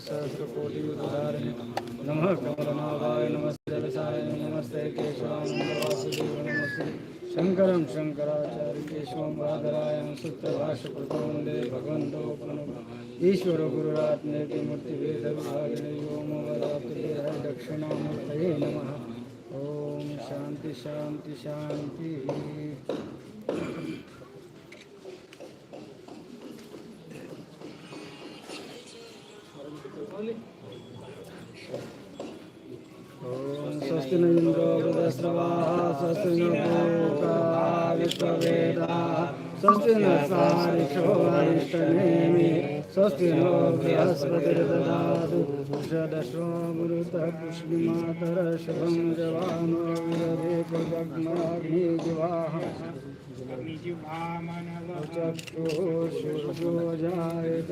सहस्रकोटि उदाहरणे नमः कमलनाभाय नमस्ते रसाय नमस्ते केशवाय नमस्ते शङ्करं शङ्कराचार्य केशवं बादरायं सूत्रभाष्यकृतो वन्दे भगवन्तो पुनः ईश्वरो गुरुरात्मेति मूर्तिभेदविभागिने व्योमवरात्रिः दक्षिणामूर्तये नमः। ॐ शान्ति शान्ति शान्तिः। स्वस्ति न इन्द्रो वृदस्रवाः स्वस्ति न पूका विश्ववेदाः स्वस्ति न सारिषो अरिष्टनेमि स्वस्ति नो बृहस्पतिर्ददातु षदशो गुरुतः पुष्णिमातर शुभं जवानो विरधे प्रजग्मग्निजिवाः चक्षुषुर्गो जायत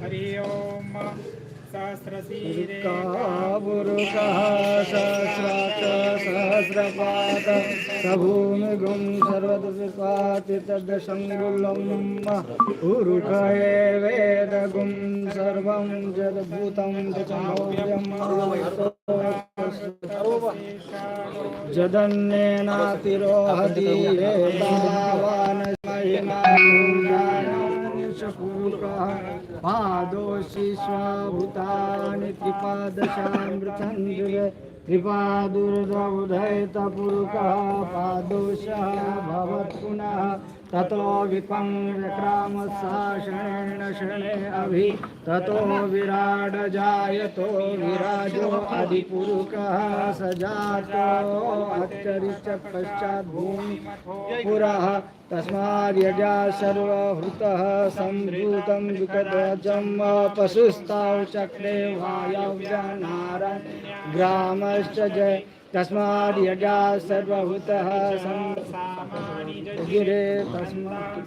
हरि ओम सहस्रशीरे काबुरुकः सहस्रपाद सभूमिगुं सर्वदपाति तद्शङ्गुलं उरुक वेदगुं सर्वं जद्भूतं च जदन्येनातिरोहति एतावान् पादोषि स्वाभूतानि त्रिपादशामृतञ्जुरे त्रिपादुर्दौधयतपुरुकः पादोषः भवत् पुनः। ततो विपं विपङ्क्रामसाशनेन शणे अभि ततो विराड जायतो विराजो अधिपुरुकः स जातो अच्चरिच पश्चात् भूमि पुरः तस्माद्यजा सर्वहृतः सम्भूतं विकटजं पशुस्ताव चक्रे वायव्यनार ग्रामश्च जय। तस्माद् यजा सर्वभूतः गिरे तस्मात्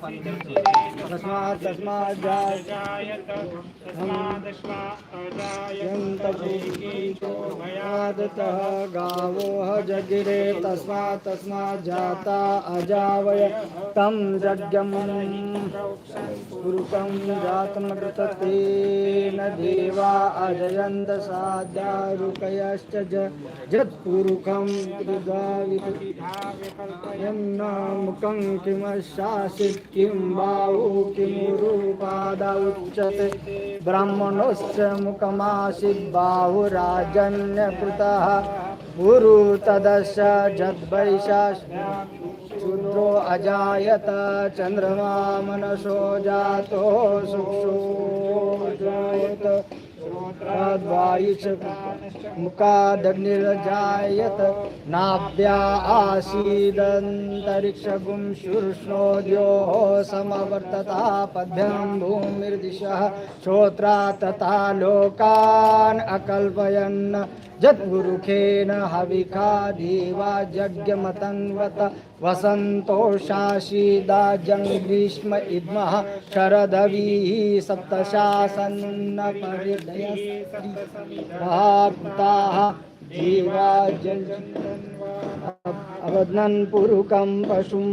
तस्मात् तस्मात् जायत। भयादतः गावो जगिरे तस्मात् तस्मात् जाता अजावय। तं यज्ञं पुरुकं जातं प्रततेन देवा अजयन्त साध्यारुकयश्च ज जत्पुरुखं विकल्पयं नाम मुखं किमशासित् किं बाहु मुखमासीत् बाहुराजन्यकृतः। गुरु तदश शूद्रो अजायत चन्द्रमा मनसो जातो सुक्षो जायत मुखादग्निर्जायत नाभ्या आसीदन्तरिक्षगुं शुष्णोद्योः समवर्तता पद्भ्यां भूमिर्दिशः श्रोत्रा तथा लोकान् अकल्पयन् जद्गुरुखेन हविखा देवा यज्ञमतन्वत वसन्तोषाशीदा जङ्ग्रीष्म इद्मः शरदवीः सप्तशासन्न परिदयस्ताः जीवा अवध्नन् पुरुकं पशुं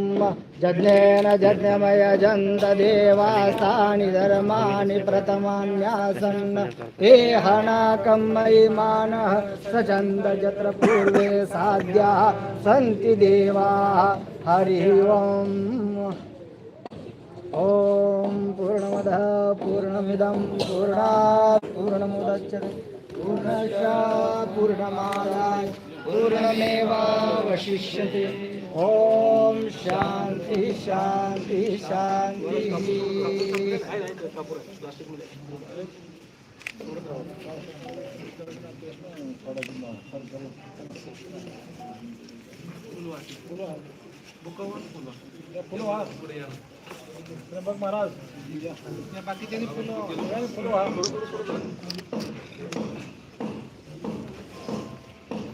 जज्ञेन जज्ञमयजन्त देवास्तानि धर्माणि प्रथमान्यासन्। हे हणाकं मयि मानः सचन्द यत्र पूर्वे साध्याः सन्ति देवाः। हरिः ओम्। ॐ पूर्णमदः पूर्णमिदं पूर्णात् पूर्णमुदच्यते पूर्णशा पूर्णमादाय। पूर्णमेवावशिष्यते ॐ शान्ति शान्ति शान्तिः त्र्यंबक महाराज बाकीच्या फुलं फुलं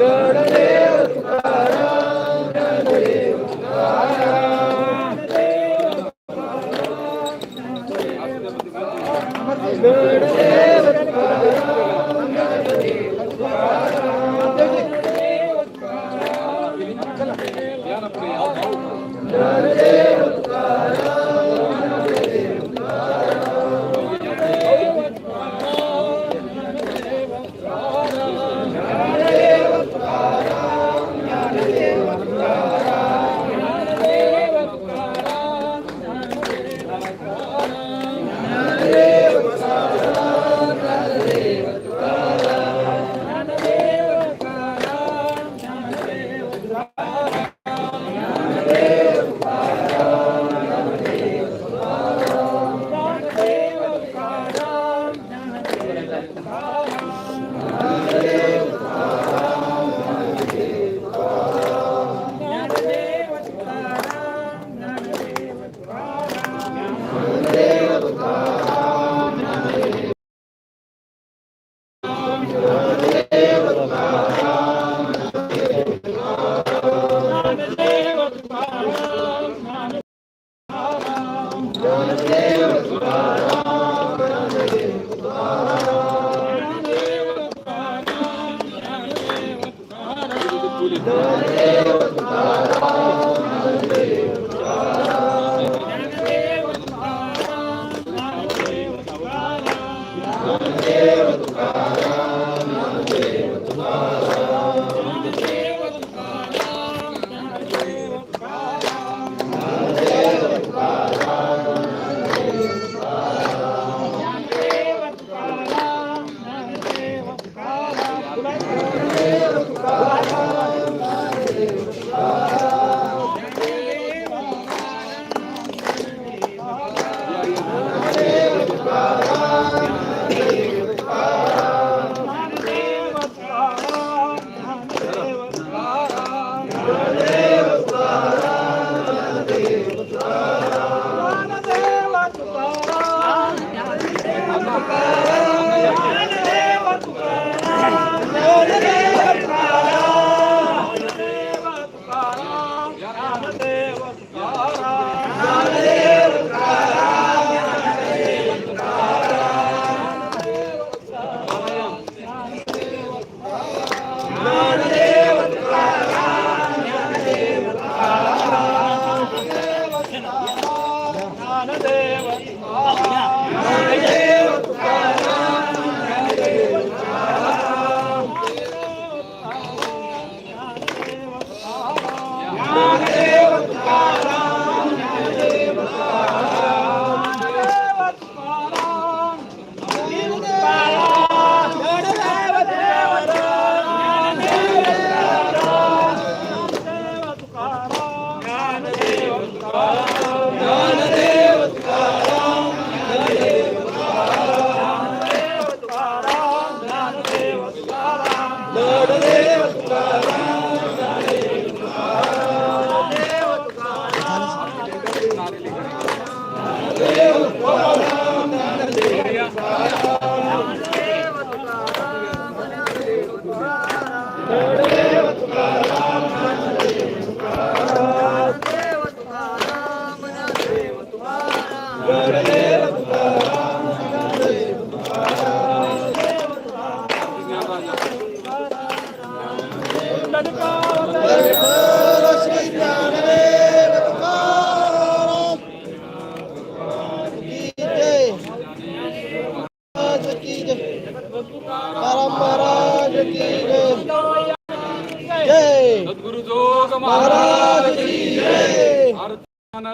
ಗೋಡನೆ Lord.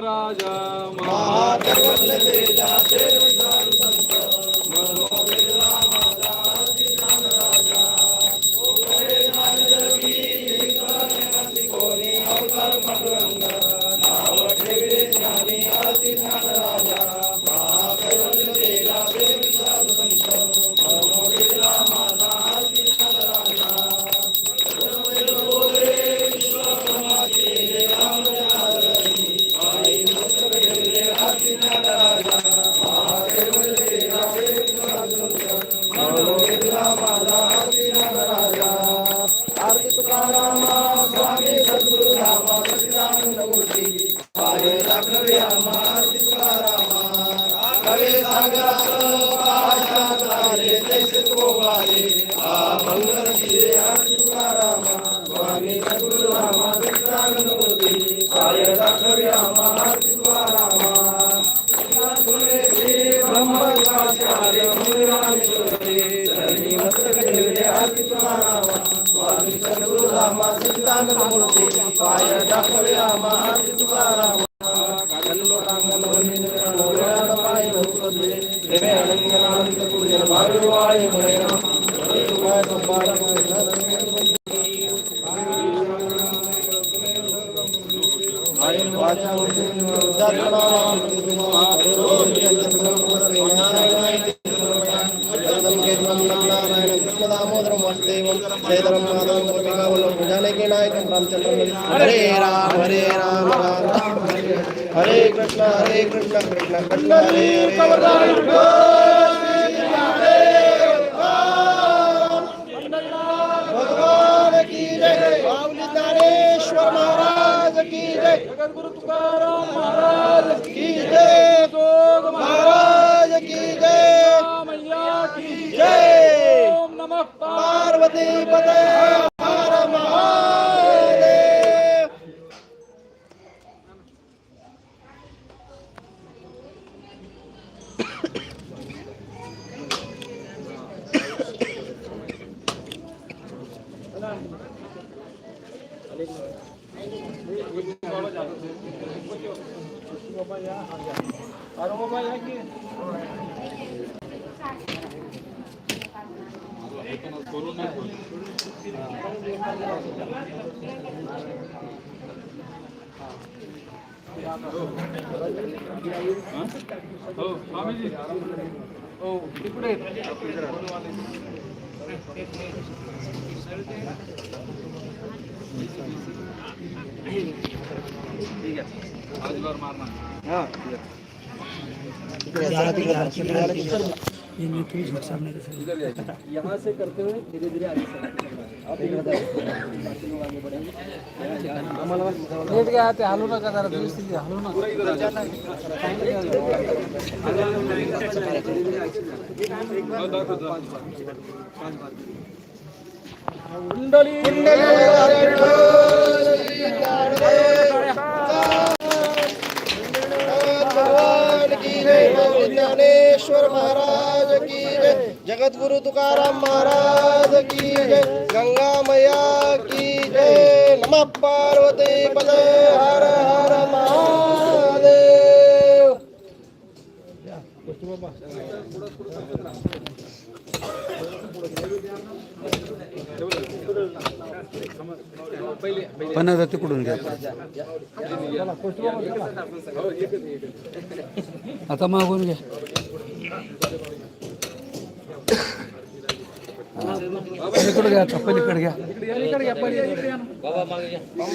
राजा आरती Ramana Murti, Fire Dakari Amar Tukaram Ram Ram Hare Hare Krishna हरे कृष्ण कृष्ण कृष्ण हरे हरे भगवान की जय बावली तारेश्वर महाराज की जय जगद्गुरु तुकाराम महाराज की जय जोग महाराज की जय मैया की जय ओम नमः पार्वती पते हो स्वामीजी हो तिकडे यहाँ से करते हुए धीरे धीरे आगे चलते आप इधर हलू नका जरा व्यवस्थित हलू नका भगवान की ज्ञानेश्वर महाराज की जय जगद्गुरु तुकाराम महाराज की जय. गंगा मैया की जय. नमः पार्वती पद. हर हर महा पण आता तिकडून घ्या. आता मागून घ्या. इकडे घ्या आता पलीकडे घ्या.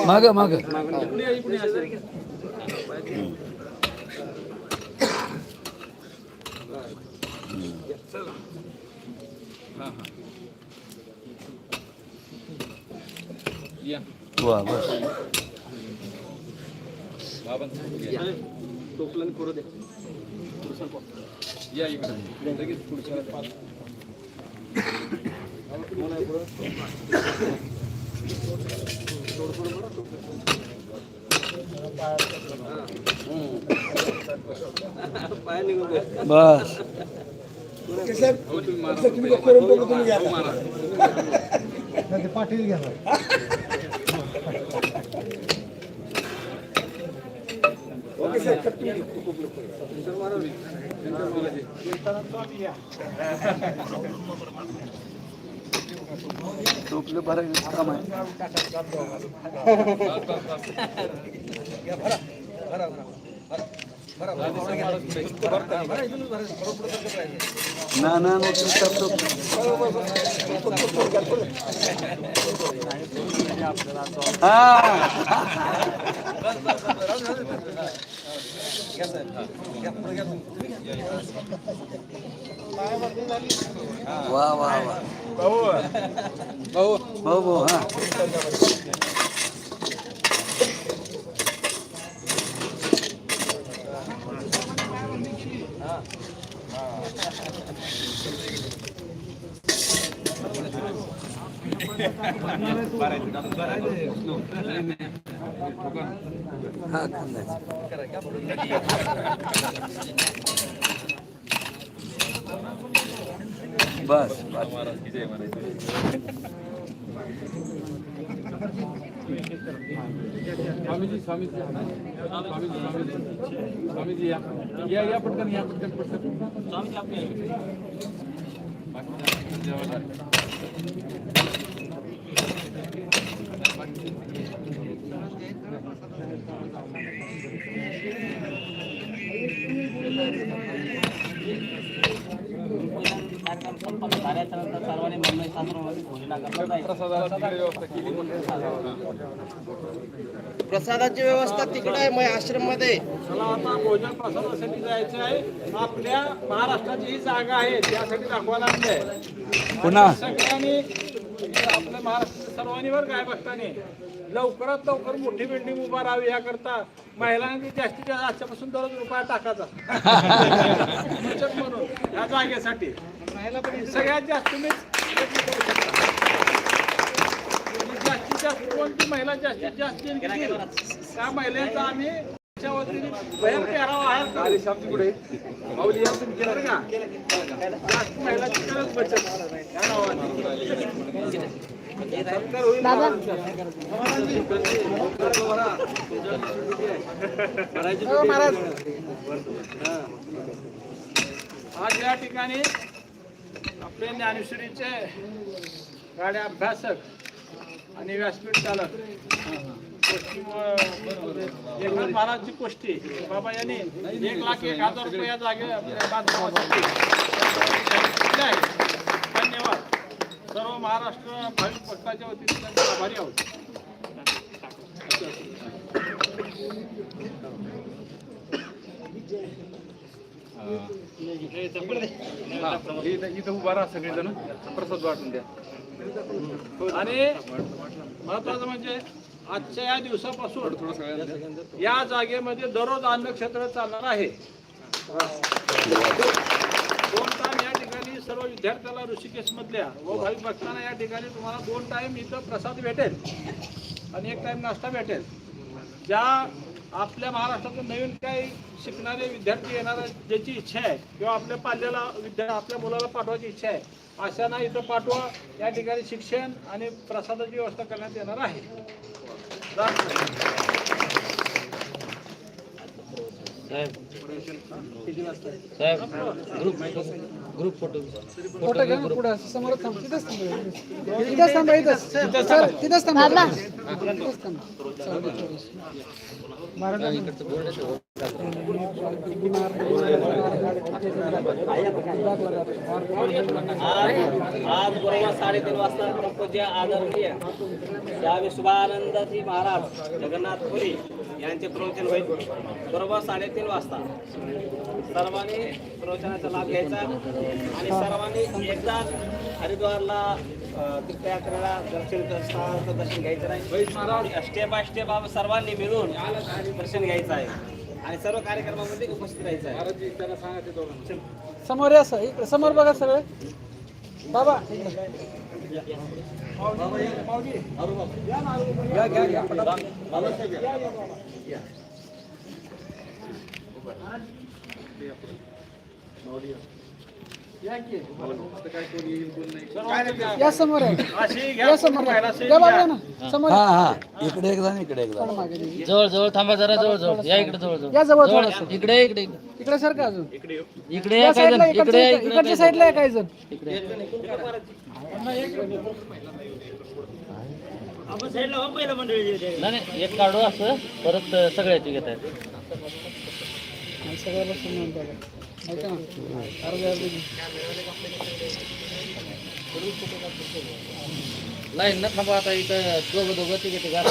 माग माग. या. वा बस. टोपलं करू दे या इकडे लगेच पुढच्या पाच पाय निघून दे. बस हो तुम्ही मारा हो मारा टोपले भरायचं काम आहे ना ना ना तुमचा टोप- हा वा वा वा भाऊ भाऊ भाऊ हा हा खांदा बस बस महाराज की जय म्हणायचं स्वामीजी स्वामीजी स्वामीजी स्वामीजी स्वामीजी या या या पटकन या पटकन पटकन जेवायला. प्रसादाची व्यवस्था तिकडे आहे मग आश्रममध्ये मला आता भोजन प्रसादासाठी जायचं आहे. आपल्या महाराष्ट्राची ही जागा आहे त्यासाठी दाखवायला आणलंय पुन्हा. सगळ्यांनी आपल्या महाराष्ट्र सर्वांनी वर काय बघताना लवकरात लवकर मोठी बिल्डिंग उभा राहावी याकरता महिलांनी जास्तीत जास्त आजच्यापासून दररोज रुपया टाकायचा. बचत म्हणून या जागेसाठी. सगळ्यात जास्त तुम्ही जास्तीत जास्त कोणती महिला जास्तीत जास्त त्या महिलांचा आम्ही बरं महिलांची खरंच बचत. हो, आज या ठिकाणी आपले ज्ञानेश्वरीचे गाड्या अभ्यासक आणि व्यासपीठ चालक एकनाथ महाराजची गोष्टी बाबा यांनी एक लाख एक हजार रुपये जागे धन्यवाद. सर्व महाराष्ट्र भाविक पक्षाच्या वतीने त्यांचे आभारी आहोत. इथं इथं उभा राहा सगळेजण. प्रसाद वाटून द्या. आणि महत्वाचं म्हणजे आजच्या या दिवसापासून थोडं या जागेमध्ये दररोज अन्न क्षेत्र चालणार आहे. दोन काम या ठिकाणी सर्व विद्यार्थ्याला ऋषिकेश मधल्या व भाविक भक्तांना या ठिकाणी तुम्हाला दोन टाइम इथं प्रसाद भेटेल आणि एक टाइम नाश्ता भेटेल. ज्या आपल्या महाराष्ट्रातून नवीन काही शिकणारे विद्यार्थी येणार ज्याची इच्छा आहे किंवा आपल्या पाल्याला विद्या आपल्या मुलाला पाठवायची इच्छा आहे अशांना इथं पाठवा. या ठिकाणी शिक्षण आणि प्रसादाची व्यवस्था करण्यात येणार आहे. जा. बाबा आज बरोबर साडेतीन वाजता प्रपूज्य आदरणीय स्वामी शुभानंदजी महाराज जगन्नाथपुरी यांचे प्रवचन होईल बरोबर साडेतीन वाजता. सर्वांनी प्रवचनाचा लाभ घ्यायचा. आणि सर्वांनी एकदा हरिद्वारला अ, तीर्थयात्रेला दर्शन स्थळाचं दर्शन घ्यायचं नाही. स्टेप बाय स्टेप आपण सर्वांनी मिळून दर्शन घ्यायचं आहे. आणि सर्व कार्यक्रमामध्ये उपस्थित राहायचं आहे. समोर या सर इकडे समोर बघा सगळे. बाबा. या समोर आहे. या समोर या ना हा हा. इकडे एकदा आणि इकडे एकदा मागे. जवळ जवळ थांबा जरा जवळ जवळ या इकडे जवळ जवळ या जवळ. थोडंसं. इकडे इकडे इकडे. सर का अजून. इकडे या या काय साईडला जण. इकडे इकडच्या इकडे. इकडच्या साईडला या काही जण. नाही नाही, एक काढू असं. परत सगळ्याची घेत आहेत सगळ्याला लाइन न थांबा आता इथं दोघं दोघं तिकीट गाठ